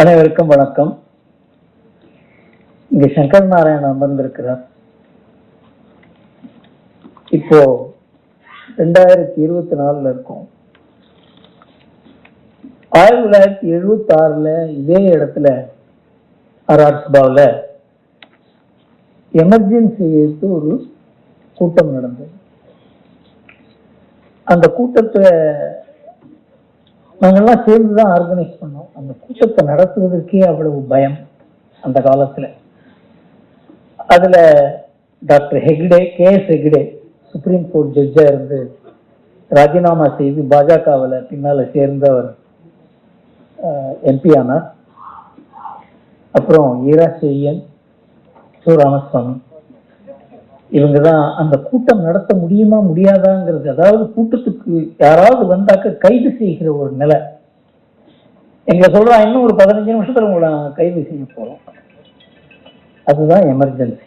அனைவருக்கும் வணக்கம். இங்க சங்கர் நாராயணன் அமர்ந்திருக்கிறார். இப்போ ரெண்டாயிரத்தி இருபத்தி நாலுல இருக்கும். ஆயிரத்தி தொள்ளாயிரத்தி எழுபத்தி ஆறுல இதே இடத்துல ஆர்ஆர் சபாவில் எமர்ஜென்சி எடுத்து ஒரு கூட்டம் நடந்தது. அந்த கூட்டத்தை நாங்கள்லாம் சேர்ந்து தான் ஆர்கனைஸ் பண்ணோம். அந்த கூட்டத்தை நடத்துவதற்கே அவ்வளவு பயம் அந்த காலத்தில். அதில் doctor Hegde K S Hegde supreme court ஜட்ஜாக இருந்து ராஜினாமா செய்து பாஜகவில் பின்னால் சேர்ந்தவர் எம்பி ஆனார். அப்புறம் ஈரா செய்யன் சு. ராமசுவாமி இவங்க தான் அந்த கூட்டம் நடத்த முடியுமா முடியாதாங்கிறது அதாவது கூட்டத்துக்கு யாராவது வந்தாக்க கைது செய்கிற ஒரு நிலை. எங்களை சொல்றா இன்னும் ஒரு பதினஞ்சு நிமிஷத்துல உங்களை கைது செய்ய போறோம். அதுதான் எமர்ஜென்சி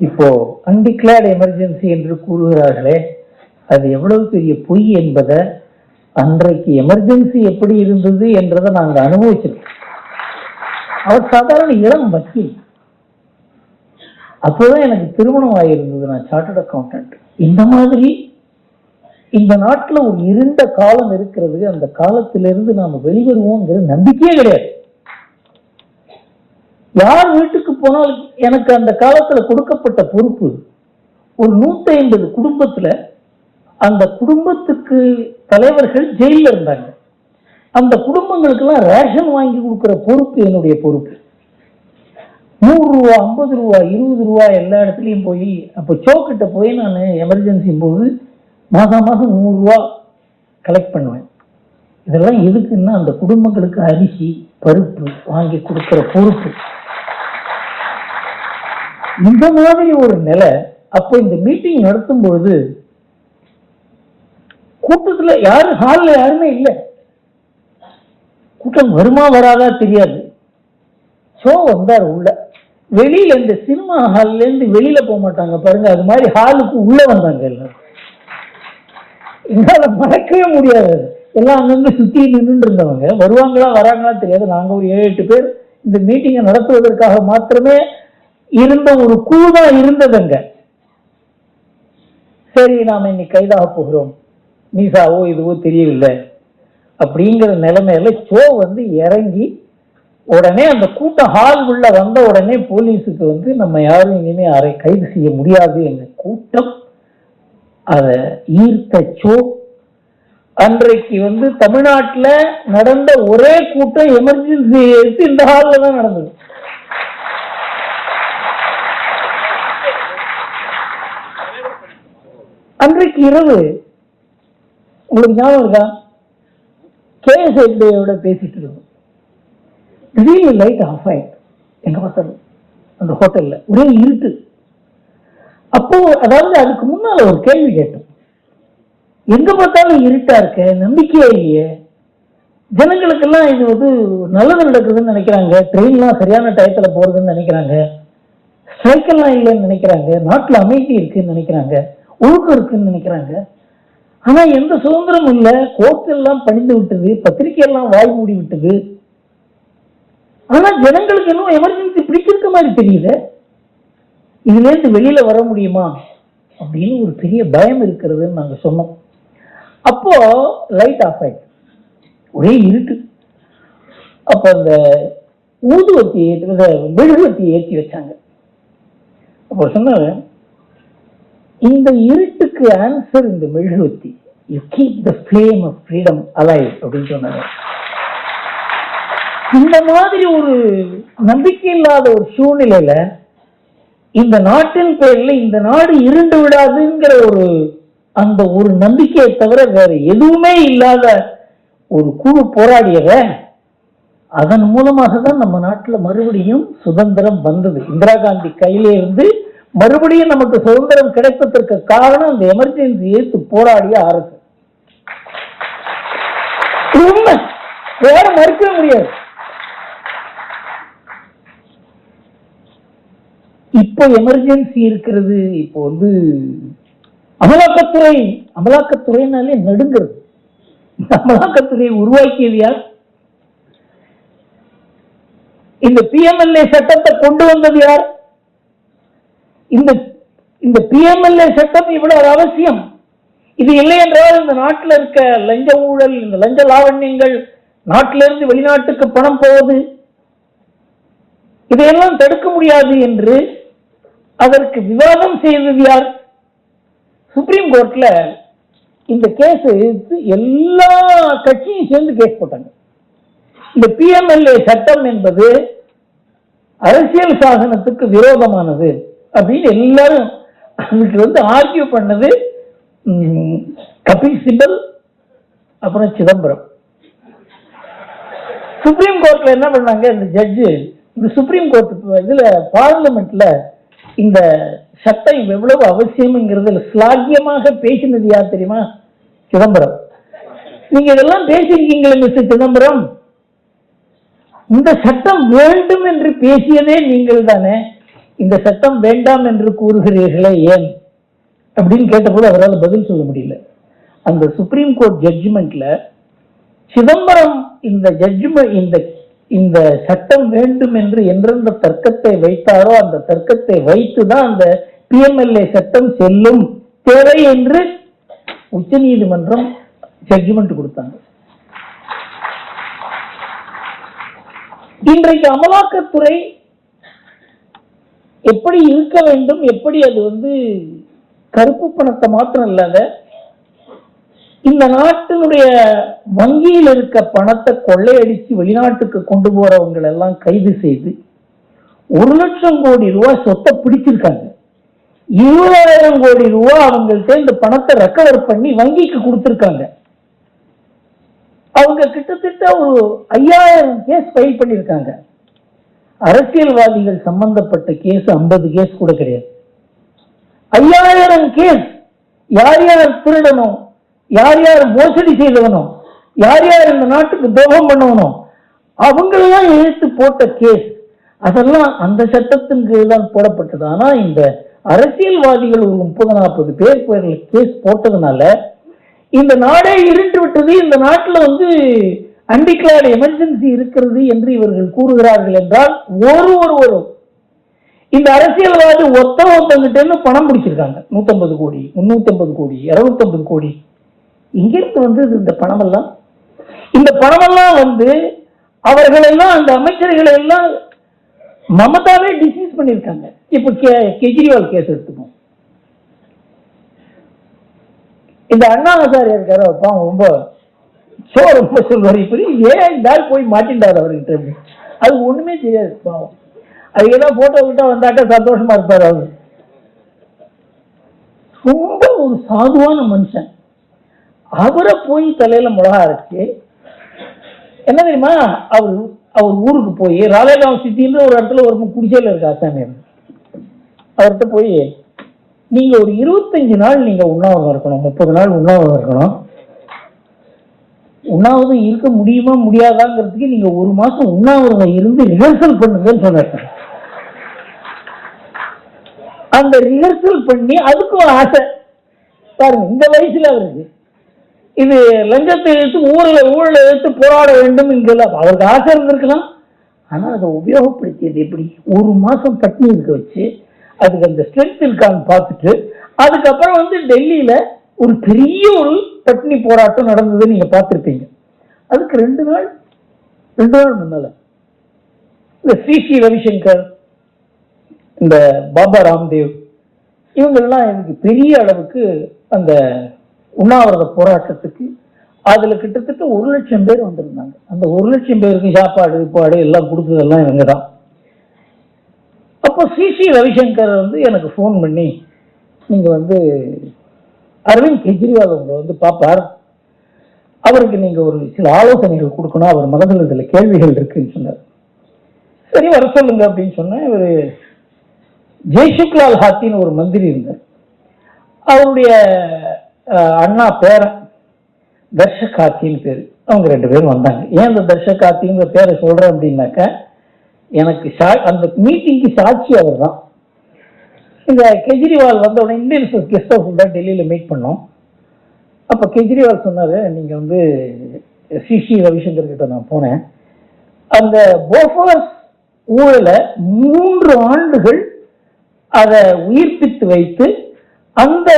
இப்போ அன்டிக்ளேர்ட் எமர்ஜென்சி என்று கூறுகிறார்களே அது எவ்வளவு பெரிய பொய் என்பதை அன்றைக்கு எமர்ஜென்சி எப்படி இருந்தது என்றதை நாங்க அனுபவிச்சிருக்கோம். அவர் சாதாரண இளம் வக்கீல். அப்போதான் எனக்கு திருமணம் ஆகியிருந்தது நான் சார்ட்டர்ட் அக்கௌண்டன்ட் இந்த மாதிரி இந்த நாட்டுல ஒரு இருண்ட காலம் இருக்கிறது அந்த காலத்திலிருந்து நாம வெளிவருவோங்கிற நம்பிக்கையே கிடையாது. யார் வீட்டுக்கு போனால் எனக்கு அந்த காலத்துல கொடுக்கப்பட்ட பொறுப்பு ஒரு நூத்தி ஐம்பது குடும்பத்துல அந்த குடும்பத்துக்கு தலைவர்கள் ஜெயில இருந்தாங்க. அந்த குடும்பங்களுக்கெல்லாம் ரேஷன் வாங்கி கொடுக்குற பொறுப்பு என்னுடைய பொறுப்பு. நூறு ரூபா ஐம்பது ரூபா இருபது ரூபா எல்லா இடத்துலையும் போய் அப்போ சோக்கிட்ட போய் நான் எமர்ஜென்சி போது மாதம் மாதம் நூறு ரூபா கலெக்ட் பண்ணுவேன். இதெல்லாம் எதுக்குன்னா அந்த குடும்பங்களுக்கு அரிசி பருப்பு வாங்கி கொடுக்குற பொறுப்பு. இந்த மாதிரி ஒரு நிலை அப்போ இந்த மீட்டிங் நடத்தும் பொழுது கூட்டத்துல யாரும் ஹாலில் யாருமே இல்லை. கூட்டம் வருமா வராதா தெரியாது. ஷோ வந்தார் உள்ள. வெளியில இந்த சினிமா ஹால்ல இருந்து வெளியில போக மாட்டாங்க பாருங்க. அது மாதிரி ஹாலுக்கு உள்ள வந்தாங்க எல்லாரும். என்னால மறக்கவே முடியாது. எல்லாம் அங்கங்க சுத்தி நின்று இருந்தவங்க. வருவாங்களா வராங்களா தெரியாது. நாங்க ஒரு ஏழு எட்டு பேர் இந்த மீட்டிங்கை நடத்துவதற்காக மாத்திரமே இருந்த ஒரு குழு தான் இருந்ததுங்க சரி நாம இன்னைக்கு கைதாக போகிறோம். மீசாவோ இதுவோ தெரியவில்லை. அப்படிங்கிற நிலைமையில ஷோ வந்து இறங்கி உடனே அந்த கூட்டம் ஹால் உள்ள வந்த உடனே போலீஸுக்கு வந்து நம்ம யாரும் இனிமே அரை கைது செய்ய முடியாது என்ற கூட்டம் அதை ஈர்த்தச்சோ. அன்றைக்கு வந்து தமிழ்நாட்டுல நடந்த ஒரே கூட்டம் எமர்ஜென்சி எடுத்து இந்த ஹாலில் தான் நடந்தது. அன்றைக்கு இரவு உங்களுக்கு ஞாபகம் இருக்கா? கே எஸ் பேசிட்டு இருக்கோம் திடீர்னு லைட் ஆஃப் ஆயிட்டு எங்க பார்த்தாலும் அந்த ஹோட்டல்ல ஒரே இருட்டு. அப்போ அதாவது அதுக்கு முன்னால ஒரு கேள்வி கேட்டோம் எங்க பார்த்தாலும் இருட்டா இருக்க நம்பிக்கையே இல்லையே? ஜனங்களுக்கெல்லாம் இது வந்து நல்லது நடக்குதுன்னு நினைக்கிறாங்க. ட்ரெயின்லாம் சரியான டயத்துல போறதுன்னு நினைக்கிறாங்க. ஸ்ட்ரைக்கெல்லாம் இல்லைன்னு நினைக்கிறாங்க. நாட்டில் அமைதி இருக்குன்னு நினைக்கிறாங்க. ஒழுக்கம் இருக்குன்னு நினைக்கிறாங்க. ஆனா எந்த சுதந்திரமும் இல்லை. கோர்ட்டெல்லாம் பணிந்து விட்டது பத்திரிகையெல்லாம் வாழ் வாய் மூடி விட்டது. ஆனா ஜனங்களுக்கு இன்னும் எமர்ஜென்சி பிடிச்சிருக்க மாதிரி தெரியுது இதுல இருந்து வெளியில வர முடியுமா அப்படின்னு ஒரு பெரிய பயம் இருக்கிறதுன்னு நாங்க சொன்னோம். அப்போ லைட் ஆஃப் ஆயிடுச்சு. ஒரே இருட்டு. அப்ப அந்த ஊதுவத்தி ஏற்றி மெழுகுவத்தி ஏற்றி வச்சாங்க. அப்போ சொன்னாங்க இந்த இருட்டுக்கு ஆன்சர் இந்த மெழுகுவத்தி. You keep the flame of freedom alive அப்படின்னு சொன்னாங்க இந்த மாதிரி ஒரு நம்பிக்கை இல்லாத ஒரு சூழ்நிலையில இந்த நாட்டின் பெயர்ல இந்த நாடு இருண்டு விடாதுங்கிற ஒரு அந்த ஒரு நம்பிக்கையை தவிர வேற எதுவுமே இல்லாத ஒரு குழு போராடியவ அதன் மூலமாக தான் நம்ம நாட்டில் மறுபடியும் சுதந்திரம் வந்தது. இந்திரா காந்தி கையிலே இருந்து மறுபடியும் நமக்கு சுதந்திரம் கிடைப்பதற்கு காரணம் அந்த எமர்ஜென்சி ஏற்று போராடிய அரசு. உண்மை. வேற மறுக்கவே முடியாது. இப்போ எமர்ஜென்சி இருக்கிறது. இப்போ வந்து அமலாக்கத்துறை அமலாக்கத்துறைனாலே நடுங்கிறது. அமலாக்கத்துறையை உருவாக்கியது யார் இந்த பிஎம்எல்ஏ சட்டத்தை கொண்டு வந்தது யார்? இந்த இந்த பிஎம்எல்ஏ சட்டம் இவ்வளவு அவசியம். இது இல்லை என்றால் இந்த நாட்டில் இருக்க லஞ்ச ஊழல் இந்த லஞ்ச லாவண்யங்கள் நாட்டிலிருந்து வெளிநாட்டுக்கு பணம் போவது இதையெல்லாம் தடுக்க முடியாது என்று அதற்கு விவாதம் செய்தது யார்? சுப்ரீம் கோர்ட்ல இந்த கேஸ் எடுத்து எல்லா கட்சியும் சேர்ந்து கேஸ் போட்டாங்க. இந்த பிஎம்எல்ஏ சட்டம் என்பது அரசியல் சாசனத்துக்கு விரோதமானது அப்படின்னு எல்லாரும் அதுக்கு வந்து ஆர்கியூ பண்ணது கபில் சிபல் அப்புறம் சிதம்பரம். சுப்ரீம் கோர்ட்ல என்ன பண்ணாங்க? இந்த ஜட்ஜு இந்த சுப்ரீம் கோர்ட் இதுல பார்லிமெண்ட்ல இந்த சட்டம் எவ்வளவு அவசியம்ங்கிறதுல ஸ்லாகியமாக பேசினது யார் தெரியுமா? சிதம்பரம். நீங்க இதெல்லாம் பேசியிருக்கீங்களே மிஸ்டர் சிதம்பரம். இந்த சட்டம் வேண்டும் என்று பேசியதே நீங்கள் தானே. இந்த சட்டம் வேண்டாம் என்று கூறுகிறீர்களே ஏன்? அப்படின்னு கேட்டபோது அவரால் பதில் சொல்ல முடியல. அந்த சுப்ரீம் கோர்ட் ஜட்ஜ்மெண்ட்ல சிதம்பரம் இந்த ஜட்ஜ்மெண்ட் இந்த இந்த சட்டம் வேண்டும் என்று எந்தெந்த தர்க்கத்தை வைத்தாரோ அந்த தர்க்கத்தை வைத்துதான் அந்த பிஎம்எல்ஏ சட்டம் செல்லும் தேவை என்று உச்ச நீதிமன்றம் ஜட்ஜ்மெண்ட் கொடுத்தாங்க. இன்றைக்கு அமலாக்கத்துறை எப்படி இருக்க வேண்டும் எப்படி அது வந்து கருப்பு பணத்தை மாத்திரம் இல்லாத இந்த நாட்டினுடைய வங்கியில் இருக்க பணத்தை கொள்ளையடித்து வெளிநாட்டுக்கு கொண்டு போறவங்களை எல்லாம் கைது செய்து ஒரு லட்சம் கோடி ரூபாய் சொத்தை பிடிச்சிருக்காங்க. இருபதாயிரம் கோடி ரூபாய் அவங்கள்ட்ட இந்த பணத்தை ரெக்கவர் பண்ணி வங்கிக்கு கொடுத்திருக்காங்க. அவங்க கிட்டத்தட்ட ஒரு ஐயாயிரம் கேஸ் ஃபைல் பண்ணியிருக்காங்க. அரசியல்வாதிகள் சம்பந்தப்பட்ட கேஸ் ஐம்பது கேஸ் கூட கிடையாது. ஐயாயிரம் கேஸ் யார் யார் திருடணும்? யார் யார் மோசடி செய்தவனோ யார் யார் இந்த நாட்டுக்கு துரோகம் பண்ணவனோ அவங்களெல்லாம் இழுத்து போட்ட கேஸ் அதெல்லாம் அந்த சட்டத்தின் கீழ் தான் போடப்பட்டது. ஆனா இந்த அரசியல்வாதிகள் ஒரு முப்பது நாற்பது பேர் பேர்ல கேஸ் போட்டதுனால இந்த நாடே இருண்டு விட்டது. இந்த நாட்டில் வந்து அன்டிக்ளேர்டு எமர்ஜென்சி இருக்கிறது என்று இவர்கள் கூறுகிறார்கள் என்றால் ஒரு ஒருவரும் இந்த அரசியல்வாதி ஒத்த ஒருத்தங்கிட்ட பணம் பிடிச்சிருக்காங்க. நூத்தம்பது கோடி முன்னூத்தி ஐம்பது கோடி இரநூத்தம்பது கோடி. இங்கிருந்து வந்தது இந்த பணமெல்லாம் இந்த பணமெல்லாம் வந்து அவர்களெல்லாம் அந்த அமைச்சர்களை எல்லாம் மமதாவே டிசீஸ் பண்ணியிருக்காங்க. இப்ப கே- கெஜ்ரிவால் கேஸ் எடுத்துக்கோம் இந்த அண்ணா ஹசாரி இருக்காரு பாவம் ரொம்ப சோ ரொம்ப சொல்வார். இப்படி ஏன் இந்த ஆள் போய் மாட்டின்றார் அவர்கிட்ட? அது ஒண்ணுமே தெரியாது பாவம். அது ஏதாவது போட்டோ கிட்ட வந்தாட்ட சந்தோஷமா இருப்பார் அவர். ரொம்ப ஒரு சாதுவான மனுஷன். அவரை போய் தலையில மிளகா அரைச்சு என்ன தெரியுமா? அவர் அவர் ஊருக்கு போய் ராலேகாம் சித்தின்ற ஒரு இடத்துல ஒரு குடிசையில் இருக்க ஆசாமியர் அவர்கிட்ட போய் நீங்க ஒரு இருபத்தஞ்சு நாள் நீங்க உண்ணாவிரதம் இருக்கணும் முப்பது நாள் உண்ணாவிரதம் இருக்கணும். உண்ணாவிரதம் இருக்க முடியுமா முடியாதாங்கிறதுக்கு நீங்க ஒரு மாசம் உண்ணாவிரதம் இருந்து ரிஹர்சல் பண்ணுங்கன்னு சொன்னார். அந்த ரிஹர்சல் பண்ணி அதுக்கும் ஆசை. பாருங்க இந்த வயசுல அவருக்கு இது லஞ்சத்தை எழுத்து ஊரில் ஊழலை எழுத்து போராட வேண்டும் என்கல அவருக்கு ஆசை இருந்திருக்கலாம். ஆனால் அதை உபயோகப்படுத்தியது எப்படி? ஒரு மாதம் பட்னி இருக்க வச்சு அதுக்கு அந்த ஸ்ட்ரென்த் இருக்கான்னு பார்த்துட்டு அதுக்கப்புறம் வந்து டெல்லியில் ஒரு பெரிய ஒரு பட்னி போராட்டம் நடந்தது நீங்கள் பார்த்துருப்பீங்க. அதுக்கு ரெண்டு நாள் ரெண்டு நாள் முன்னால. இந்த ஸ்ரீ ஸ்ரீ ரவிசங்கர் இந்த பாபா ராம்தேவ் இவங்கெல்லாம் எனக்கு பெரிய அளவுக்கு அந்த உண்ணாவிரத போராட்டத்துக்கு அதுல கிட்டத்தட்ட ஒரு லட்சம் பேர் வந்திருந்தாங்க. அந்த ஒரு லட்சம் பேருக்கு சாப்பாடு பாடு எல்லாம் கொடுத்ததெல்லாம் இவங்க தான். அப்போ ஸ்ரீ ஸ்ரீ ரவிசங்கர் வந்து எனக்கு ஃபோன் பண்ணி நீங்கள் வந்து அரவிந்த் கெஜ்ரிவால் உங்களை வந்து பார்ப்பார். அவருக்கு நீங்கள் ஒரு சில ஆலோசனைகள் கொடுக்கணும். அவர் மனதில் சில கேள்விகள் இருக்குன்னு சொன்னார். சரி வர சொல்லுங்க அப்படின்னு சொன்னேன். இவர் ஜெய்சுக்லால் ஹாத்தின்னு ஒரு மந்திரி இருந்தார். அவருடைய அண்ணா பேரன் தர்ஷ காத்தின்னு பேர். அவங்க ரெண்டு பேரும் வந்தாங்க. ஏன் அந்த தர்ஷ காத்திங்கிற பேரை சொல்றேன் அப்படின்னாக்க எனக்கு சா அந்த மீட்டிங்க்கு சாட்சி அவர் தான் இந்த கெஜ்ரிவால் வந்த உடனே இந்தியன் கெஸ்ட் ஹவுஸ் தான் டெல்லியில் மீட் பண்ணோம். அப்போ கெஜ்ரிவால் சொன்னார் நீங்கள் வந்து சிசி ரவிசங்கர் கிட்ட நான் போனேன். அந்த போஃபர்ஸ் ஊழலை மூன்று ஆண்டுகள் அதை உயிர்ப்பித்து வைத்து அந்த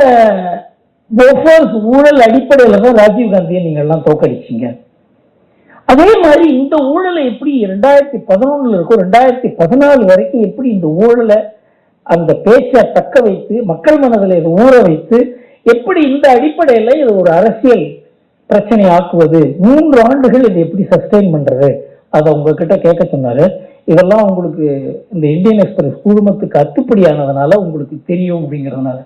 போஃபோர்ஸ் ஊழல் அடிப்படையில தான் ராஜீவ் காந்தியை நீங்க எல்லாம் தோக்கடிச்சீங்க அதே மாதிரி இந்த ஊழலை எப்படி ரெண்டாயிரத்தி பதினொன்னுல இருக்கும் ரெண்டாயிரத்தி பதினாலு வரைக்கும் எப்படி இந்த ஊழலை அந்த பேச்சை தக்க வைத்து மக்கள் மனதில் இதை ஊற வைத்து எப்படி இந்த அடிப்படையில் இது ஒரு அரசியல் பிரச்சனை ஆக்குவது மூன்று ஆண்டுகள் இதை எப்படி சஸ்டெயின் பண்றது அதை உங்ககிட்ட கேட்க சொன்னாரு. இதெல்லாம் உங்களுக்கு இந்த இந்தியன் எக்ஸ்பிரஸ் குழுமத்துக்கு அத்துப்படியானதுனால உங்களுக்கு தெரியும் அப்படிங்கிறதுனால.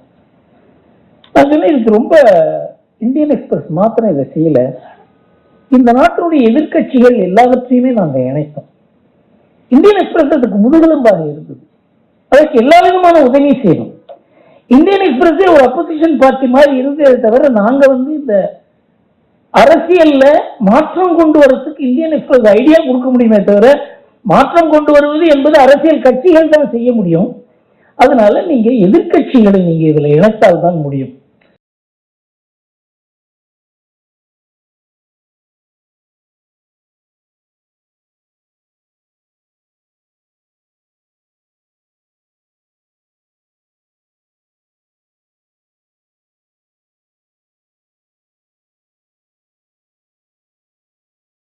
நான் சொன்னேன் இதுக்கு ரொம்ப இந்தியன் எக்ஸ்பிரஸ் மாத்திரம் இதை செய்யல. இந்த நாட்டினுடைய எதிர்க்கட்சிகள் எல்லாவற்றையுமே நாங்கள் இணைத்தோம். இந்தியன் எக்ஸ்பிரஸ் அதுக்கு முதுகெலும்பாக இருந்தது. அதற்கு எல்லா விதமான உதவியும் செய்யணும் இந்தியன் எக்ஸ்பிரஸே ஒரு அப்போசிஷன் பார்ட்டி மாதிரி இருந்ததே தவிர நாங்க வந்து இந்த அரசியல்ல மாற்றம் கொண்டு வரதுக்கு இந்தியன் எக்ஸ்பிரஸ் ஐடியா கொடுக்க முடியுமே தவிர மாற்றம் கொண்டு வருவது என்பது அரசியல் கட்சிகள் தான் செய்ய முடியும். அதனால நீங்க எதிர்க்கட்சிகளை நீங்க இதுல இணைத்தால் தான் முடியும்.